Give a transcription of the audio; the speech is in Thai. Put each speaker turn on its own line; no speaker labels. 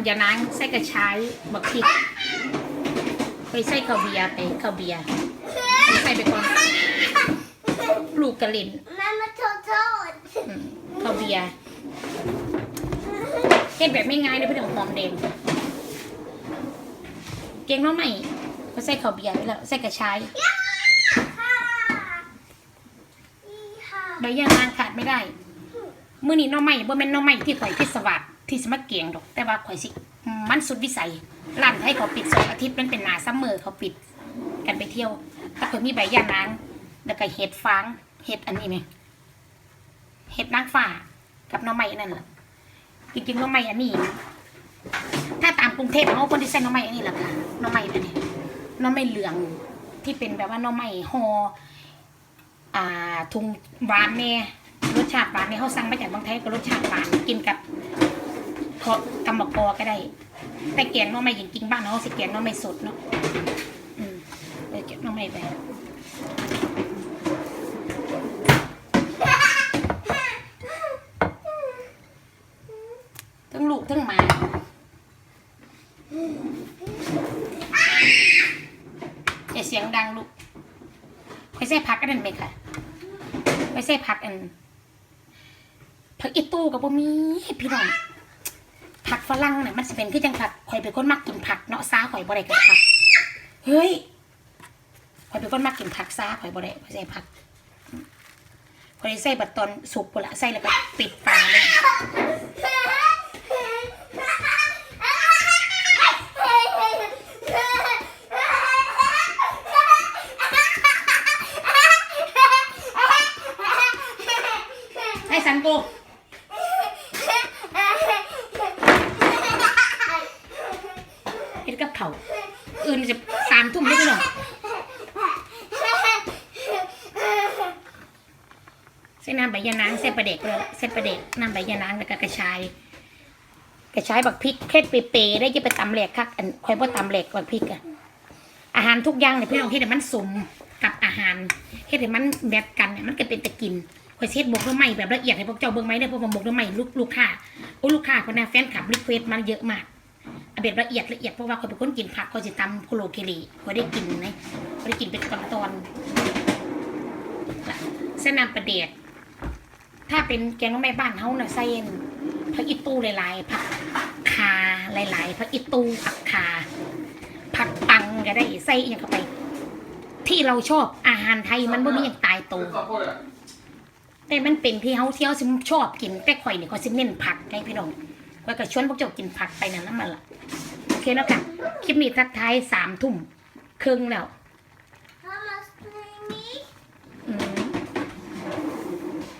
ำยานางใส่กระชายบักพริกไปใส่ข้าวเบียร์ไปข้าวเบียร์ใส่ไปก่อนลูกกระลิน
Mamma tar tåt.
อืมข้าวเบียร์เห็นแบบไม่ง่ายเลยเพื่อนหอมแดงเก่งน้องใหม่ก็ใส่ข้าวเบียร์ไปแล้วใส่กระชายใบยานางขาดไม่ได้ มื่อนี้หน้องใหม่บ่แม่นหน้องใหม่ที่ข่อยพิศวาส ที่สมัคเกียงดอก แต่ว่าข่อยสิ มันสุดวิสัยร้านให้เขาปิดสองอาทิตย์มันเป็นหนาซัมเมอร์เขาปิด กันไปเที่ยว ถ้าข่อยมีใบยานางแล้วก็เห็ดฟางเห็ดอันนี้ไหมเห็ดนางฟ้ากับน้องใหม่นั่นแหละจริงๆน้องใหม่อันนี้ ถ้าตามกรุงเทพเขาคนที่ใส่น้องใหม่อันนี้แหละค่ะน้องใหม่อันนี้หน้องใหม่เหลืองที่เป็นแบบว่าน้องใหม่ฮออ่าทุงหวานเนี่ยรสชาติหวานเนี่ยเขาสั่งมาจากบางไทยก็รสชาติหวานกินกับ พาะกำมะกอก็ได้ แต่แกงน้องไม่จริงๆบ้านเขาสิแกงน้องไม่สดเนาะอืมเดี๋ยวเก็บหน้องไม่ไปทั้งลูกทั้งหมาอย่าเสียงดังลูกไปใส่ผักอันนั้นไหมค่ะไปใส่ผักอันผักอีตู้กับบ่มีพี่น้อง ผักฝรั่งเนี่ยมันสิเป็นคือจังผักข่อยเป็นคนมักกินผักเนาะซาข่อยบ่ได้กินผัก เฮ้ยข่อยเป็นคนมักกินผักซาข่อยบ่ได้ข่อยใส่ผักข่อยใส่บัดตอนสุกพุ่นละใส่แล้วก็ปิดฝาเลยให้สันกูเฮ็ดกับเผาว อื่นจะสามทุ่มได้พี่นอใส่น้ำใบยะนางใส่ปลาเด็กเลยใส่ปลาเด็กน้ำใบยะนางแล้วก็กระชายกระชายบักพริกเค็ดเปรย์ได้จะไปตำแหลกคักอันคอยบ่ตำแหลกบักพริกอะอาหารทุกอย่างเนี่ยพี่น้องเฮ็ดให้มันสมกับอาหารเฮ็ดให้มันแมทกันเนี่ยมันก็เป็นตะกินคอยเช็ดบกด้วยไหมแบบละเอียดให้พวกเจ้าเบิ่งไหมเนี่ยพวกผมบกด้วยไหมลูกลูกค้าโอ้ลูกค้าคนน่ะแฟนคลับรีเควสมาเยอะมาก เอาแบบละเอียดละเอียดเพราะว่าคอยเป็นคนกินผักคอยจะตำโคโลเคลีคอยได้กินนะคอยได้กินเป็นตอนตอนเส้นน้ำปลาเดียกถ้าเป็นแกงน้องแม่บ้านเฮาน่ะใส่เอ็นผักอีตู้หลายๆผักคาหลายๆผักอีตู้ผักคาผักปังก็ได้ใส่อย่างเข้าไป ที่เราชอบอาหารไทยมันบ่มีอย่างตายตัวแต่มันเป็นที่เฮาเที่ยวซิมชอบกินแต่ข่อยนี่ยเขาสิเน้นผักไงพี่น้อง ข่อยก็ชวนพวกเจ้ากินผักไปนั่นนั่นมันล่ะโอเคแล้วค่ะ คลิปนี้ทักทายสามทุ่มครึ่งแล้ว